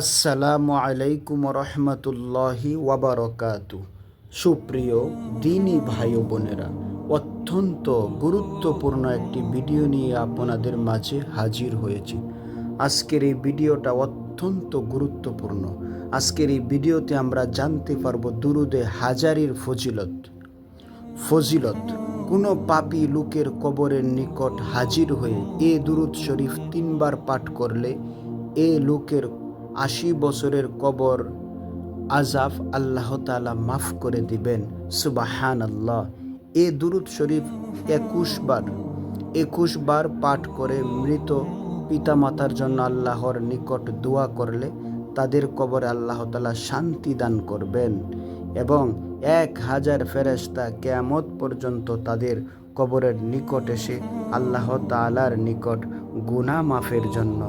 আসসালামু আলাইকুম রহমতুল্লাহি ওয়াবারকাতু। সুপ্রিয় দিনী ভাই বোনেরা, অত্যন্ত গুরুত্বপূর্ণ একটি ভিডিও নিয়ে আপনাদের মাঝে হাজির হয়েছি। আজকের এই ভিডিওটা অত্যন্ত গুরুত্বপূর্ণ। আজকের এই ভিডিওতে আমরা জানতে পারব দুরুদে হাজারির ফজিলত। ফজিলত কোনো পাপী লোকের কবরের নিকট হাজির হয়ে এ দুরুদ শরীফ তিনবার পাঠ করলে এ লোকের আশি বছরের কবর আজাব আল্লাহ তালা মাফ করে দিবেন। সুবাহান আল্লাহ এ দুরুদ শরীফ একুশ বার একুশ বার পাঠ করে মৃত পিতামাতার জন্য আল্লাহর নিকট দোয়া করলে তাদের কবরে আল্লাহ তালা শান্তি দান করবেন। এবং এক হাজার ফেরেস্তা কেয়ামত পর্যন্ত তাদের কবরের নিকট এসে আল্লাহ তালার নিকট গুনা মাফের জন্য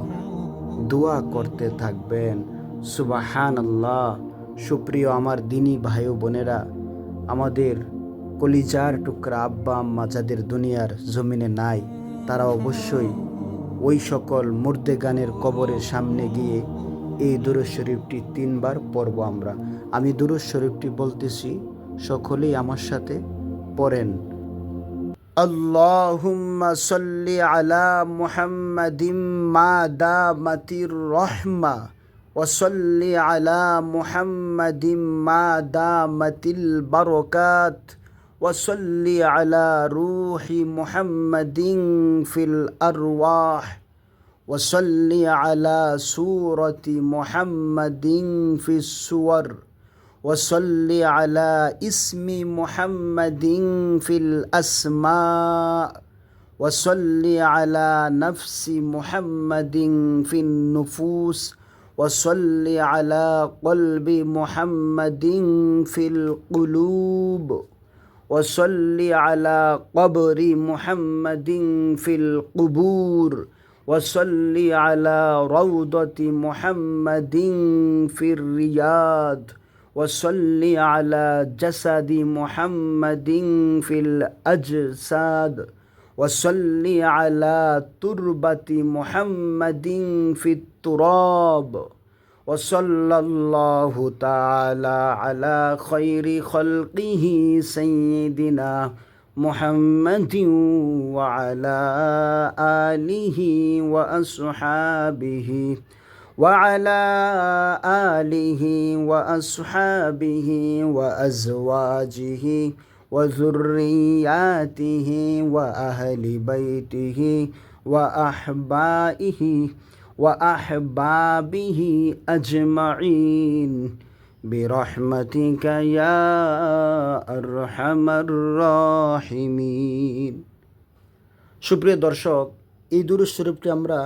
দোয়া করতে থাকবেন। সুবাহান আল্লাহ সুপ্রিয় আমার দিনী ভাই বোনেরা, আমাদের কলিজার টুকরা আব্বা আম্মা যাদের দুনিয়ার জমিনে নাই, তারা অবশ্যই ওই সকল মুর্দে গানের কবরের সামনে গিয়ে এই দুরুদ শরীফটি তিনবার পড়ব আমরা আমি দুরুদ শরীফটি বলতেছি সকলেই আমার সাথে পড়েন اللهم صل على محمد ما دامت الرحمة وصل على محمد ما دامت البركات وصل على روح محمد في الأرواح وصل على سورة محمد في السور. وصل على اسم محمد في الأسماء. وصل على نفس محمد في النفوس. وصل على قلب محمد في القلوب. وصل على قبر محمد في القبور. وصل على روضة محمد في الرياض وصل على جسد محمد في الأجساد وصل على تربة محمد في التراب. وصلى الله تعالى على خير خلقه سيدنا محمد وعلى آله وأصحابه وعلى آله وأصحابه وأزواجه وذرياته وأهل بيته وأحبائه وأحبابه أجمعين. برحمتك يا أرحم الراحمين সুপ্রিয় দর্শক এই দুরুদ শরীফটি আমরা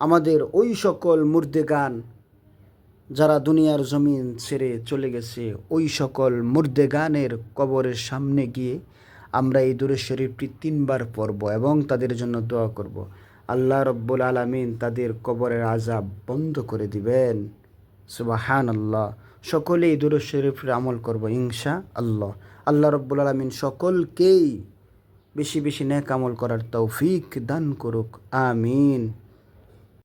আমাদের ওই সকল মুর্দে গান যারা দুনিয়ার জমিন ছেড়ে চলে গেছে ওই সকল মুর্দে গানের কবরের সামনে গিয়ে আমরা এই দুরুদ শরীফটি তিনবার পড়ব এবং তাদের জন্য দোয়া করব আল্লাহ রব্বুল আলমিন তাদের কবরের আজাব বন্ধ করে দিবেন সুবাহান আল্লাহ সকলে এই দুরুদ শরীফের আমল করব, ইনশা আল্লাহ। আল্লাহ রব্বুল আলমিন সকলকেই বেশি বেশি নেক আমল করার তৌফিক দান করুক, আমিন।